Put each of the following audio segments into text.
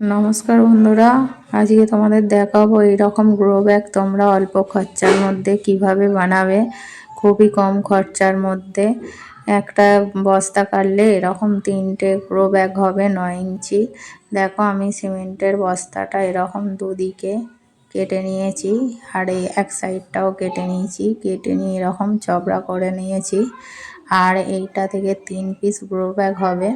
নমস্কার বন্ধুরা, আজকে তোমাদের দেখাবো এইরকম গ্রো ব্যাগ তোমরা অল্প খরচার মধ্যে কীভাবে বানাবে, খুবই কম খরচার মধ্যে। একটা বস্তা কাটলে এরকম তিনটে গ্রো ব্যাগ হবে নয় ইঞ্চি। দেখো আমি সিমেন্টের বস্তাটা এরকম দুদিকে কেটে নিয়েছি, আর এই এক সাইডটাও কেটে নিয়েছি, কেটে নিয়ে এরকম চবড়া করে নিয়েছি। আর এইটা থেকে তিন পিস গ্রো ব্যাগ হবে।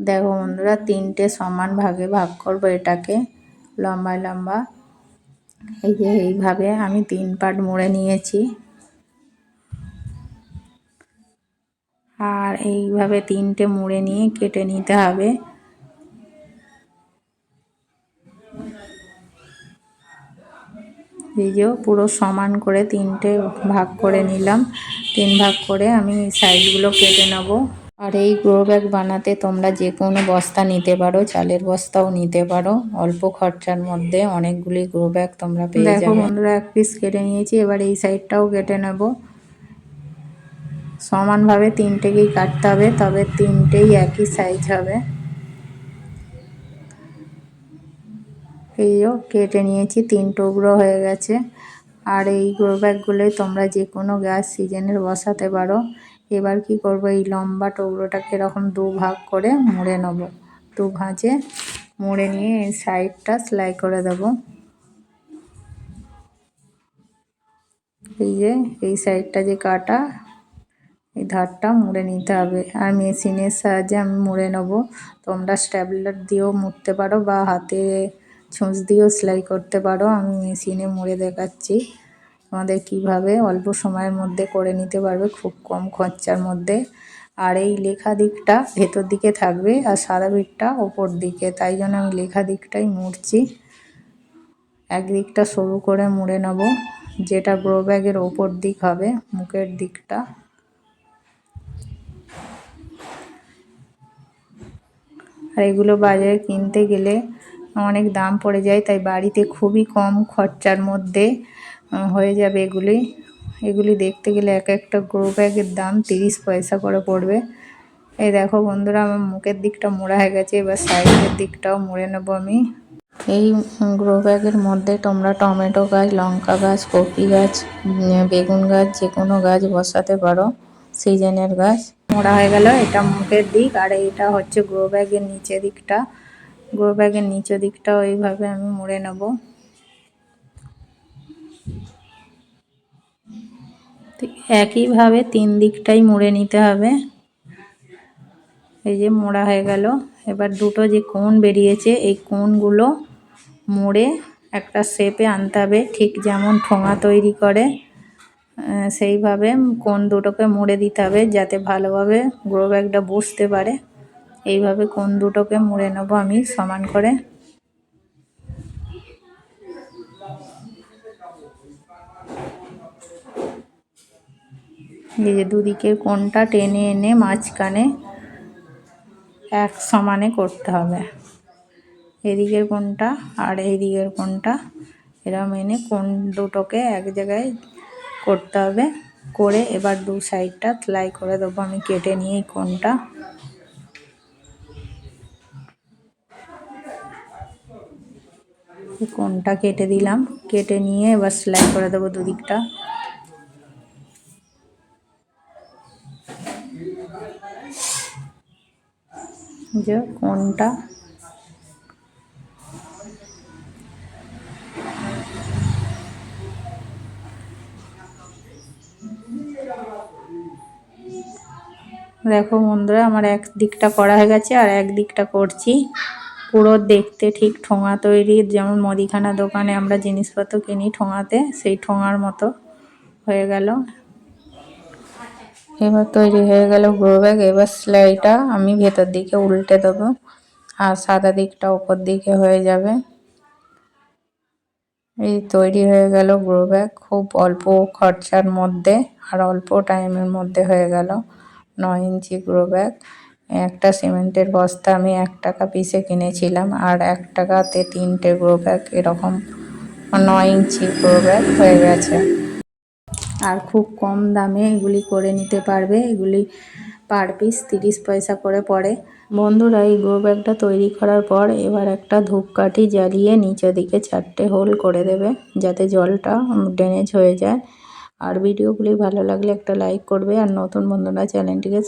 দেখো বন্ধুরা, তিনটে সমান ভাগে ভাগ করব এটাকে লম্বা লম্বা। এই যে এইভাবে আমি তিন পাট মুড়ে নিয়েছি। আর এইভাবে তিনটে মুড়ে নিয়ে কেটে নিতে হবে। এই যে পুরো সমান করে তিনটে ভাগ করে নিলাম। তিন ভাগ করে আমি সাইডগুলো কেটে নেব। আর এই গ্রো ব্যাগ বানাতে তোমরা যে কোনো বস্তা নিতে পারো চালের বস্তাও নিতে পারো। অল্প খরচার মধ্যে অনেকগুলি গ্রো ব্যাগ তোমরা পেয়ে যাবে। দেখো বন্ধুরা এক পিস কেটে নিয়েছি এবার এই সাইডটাও কেটে নেব। সমানভাবে তিনটেকেই কাটতে হবে তবে তিনটেই একই সাইজ হবে। এইও কেটে নিয়েছি তিন টুকরো হয়ে গেছে। আর এই গ্রো ব্যাগগুলোই তোমরা যে কোনো গ্যাস সিজনের বসাতে পারো। এবার কি করব? এই লম্বা টুকরোটাকে এরকম দু ভাগ করে মুড়ে নেব। দু ভাঁজে মুড়ে নিয়ে এই সাইডটা সেলাই করে দেব। এই যে, এই সাইডটা যে কাটা, এই ধারটা মুড়ে নিতে হবে। আর মেশিনের সাহায্যে আমি মুড়ে নেব। তোমরা স্ট্যাবলার দিয়েও মুড়তে পারো বা হাতে ছুঁচ দিয়েও সেলাই করতে পারো। আমি মেশিনে মুড়ে দেখাচ্ছি। তোমাদের কীভাবে অল্প সময়ের মধ্যে করে নিতে পারবে? খুব কম খরচার মধ্যে। আর এই লেখা দিকটা ভেতর দিকে থাকবে আর সাদা বিটটা ওপর দিকে। তাই জন্য আমি লেখা দিকটাই মুড়ছি। একদিকটা সরু করে মুড়ে নেব। যেটা গ্রো ব্যাগের ওপর দিক হবে, মুখের দিকটা। আর এগুলো বাজারে কিনতে গেলে অনেক দাম পড়ে যায়, তাই বাড়িতে খুবই কম খরচার মধ্যে হয়ে যাবে এগুলি। এগুলি দেখতে গেলে এক একটা গ্রো ব্যাগের দাম তিরিশ পয়সা করে পড়বে। এই দেখো বন্ধুরা, আমার মুখের দিকটা মোড়া হয়ে গেছে, এবার সাইডের দিকটাও মুড়ে নেব আমি। এই গ্রো ব্যাগের মধ্যে তোমরা টমেটো গাছ, লঙ্কা গাছ, কপি গাছ বেগুন গাছ, যে কোনো গাছ বসাতে পারো, সিজনের গাছ। মোড়া হয়ে গেল, এটা মুখের দিক, আর এটা হচ্ছে গ্রো ব্যাগের নিচে দিকটা। গ্রো ব্যাগের নিচে দিকটাও এইভাবে আমি মুড়ে নেব। একইভাবে তিন দিকটাই মুড়ে নিতে হবে। এই যে মোড়া হয়ে গেল। এবার দুটো যে কোণ বেরিয়েছে, এই কোণগুলো মুড়ে একটা শেপে আনতে হবে, ঠিক যেমন ঠোঙা তৈরি করে। সেইভাবে কোণ দুটোকে মুড়ে দিতে হবে, যাতে ভালোভাবে গ্রো ব্যাগটা বসতে পারে। এইভাবে কোণ দুটোকে মুড়ে নেব আমি সমান করে। এই যে দুদিকের কোনটা টেনে এনে মাঝখানে এক সমানে করতে হবে। এদিকের কোনটা আর এইদিকের কোনটা এরম এনে কোন দুটোকে এক জায়গায় করতে হবে। করে এবার দু সাইডটা সেলাই করে দেবো আমি, কেটে নিয়ে কোনটা কোনটা কেটে দিলাম, কেটে নিয়ে এবার সেলাই করে দেবো দুদিকটা। যে কোনটা? দেখো বন্ধুরা, আমার এক দিকটা করা হয়ে গেছে আর এক দিকটা করছি। পুরো দেখতে ঠিক ঠোঙা তৈরি, যেমন মুদিখানা দোকানে আমরা জিনিসপত্র কিনি ঠোঙাতে, সেই ঠোঙার মতো হয়ে গেল। এবার তৈরি হয়ে গেল গ্রো ব্যাগ। এবার সেলাইটা আমি ভেতর দিকে উল্টে দেবো আর সাদা দিকটা ওপর দিকে হয়ে যাবে। এই তৈরি হয়ে গেল গ্রো ব্যাগ। খুব অল্প খরচার মধ্যে আর অল্প টাইমের মধ্যে হয়ে গেল নয় ইঞ্চি গ্রো ব্যাগ। একটা সিমেন্টের বস্তা আমি এক টাকা পিসে কিনেছিলাম আর এক টাকাতে তিনটে গ্রো ব্যাগ এরকম নয় ইঞ্চি গ্রো ব্যাগ হয়ে গেছে। আর খুব কম দামে এগুলি করে নিতে পারবে। এগুলি পার পিস তিরিশ পয়সা করে পড়ে। বন্ধুরা, এই গ্রো ব্যাগটা তৈরি করার পর এবার একটা ধূপকাঠি জ্বালিয়ে নিচে দিকে চারটে হোল করে দেবে, যাতে জলটা ড্রেনেজ হয়ে যায়। আর ভিডিওগুলি ভালো লাগলে একটা লাইক করবে। আর নতুন বন্ধুরা, চ্যানেলটিকে